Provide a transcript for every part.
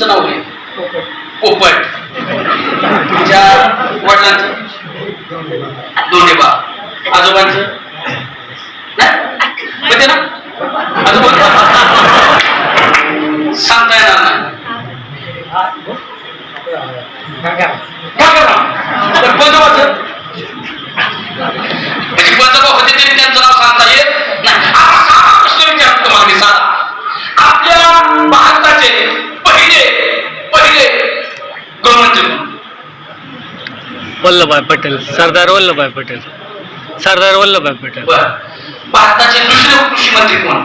तुमचं नाव काय? पोपट तुमच्या वडिलांचं? दोन्ही बा आजोबांचं? नाही? माहिती ना? आजोबा? सांगता येणार नाही. पंजोबाचं म्हणजे पंजोबा होते तरी त्यांचं नाव सांगता येत नाही आता साधा प्रश्न विचारतो तुम्हाला मी साधा आपल्या भारताचे पहिले पहिले गृहमंत्री कोण? वल्लभभाई पटेल सरदार वल्लभभाई पटेल. सरदार वल्लभभाई पटेल. बरं. भारताचे दुसरे कृषी मंत्री कोण?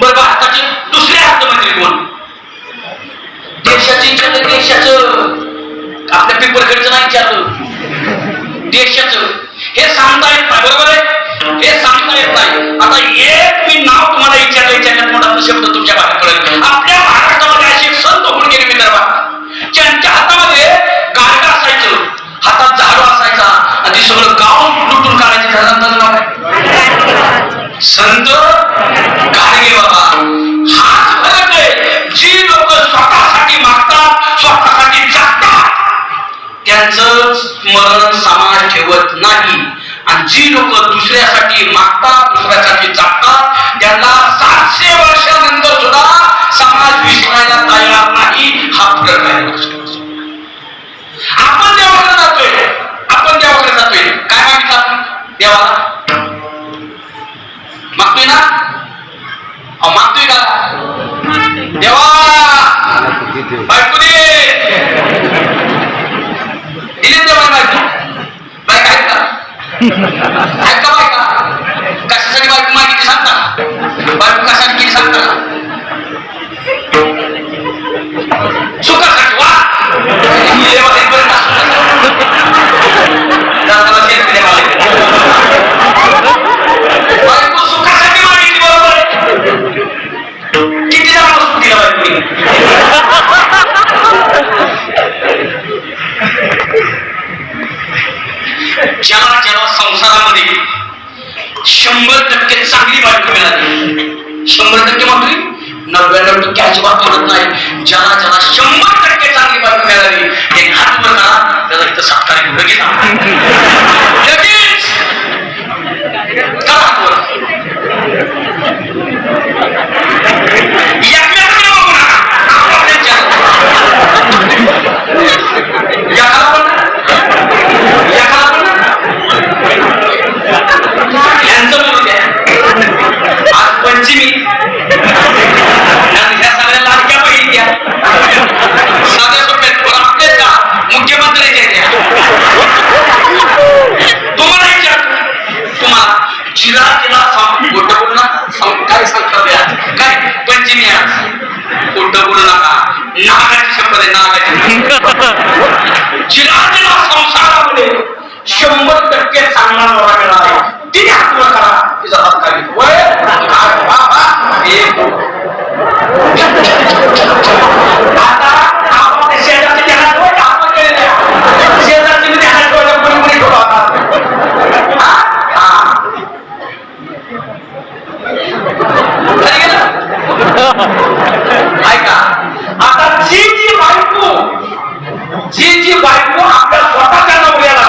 बरं भारताचे दुसरे अर्थमंत्री कोण? देशाचे विचारलं देशाचं आपल्या पेपरकडचं नाही विचारलं. देशाचं. हे सांगता येत नाही बरोबर आहे? लुटून नाव संत गाडगे बाबा हाच फरक आहे जी लोक स्वतःसाठी मागतात स्वतःसाठी जगतात त्यांचं स्मरण समाज ठेवत नाही. आणि जी लोक दुसऱ्यासाठी मागतात दुसऱ्यासाठी जगतात त्यांना सातशे वर्षानंतर सुद्धा मागतोय ना? अहो मागतोय का? देवा! बायको दे! दिली देवा बायको? काय शंभर टक्के चांगली बायको मिळाली. शंभर टक्के म्हणतोय नव्याण्णव टक्के अजिबात म्हणत नाही. ज्याला ज्याला शंभर टक्के चांगली बायको मिळाली एक हात वर करा त्याला इथं सत्कार घेऊन लगेच पंचमी बोलू नका नागाची आहे नागाची. जिला संसारामध्ये शंभर टक्के चांगला नवरा मिळाला तिने हातवर करा तिचा हात जी जी बायको आपल्या स्वतःच्या नवऱ्याला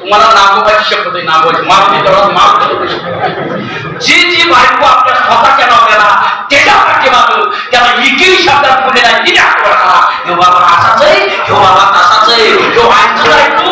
तुम्हाला नागोबाची शपथ आहे नागोबाची मारुती तेवढा मारुती जी जी बायको आपल्या स्वतःच्या नवऱ्याला त्याच्या पाठीमागं त्याला एकही शब्दात पुढे नाही तिने आठवण करा ह्यो बाबा असाच आहे ह्यो बाबा तसाच आहे ह्यो आईचं ऐकतो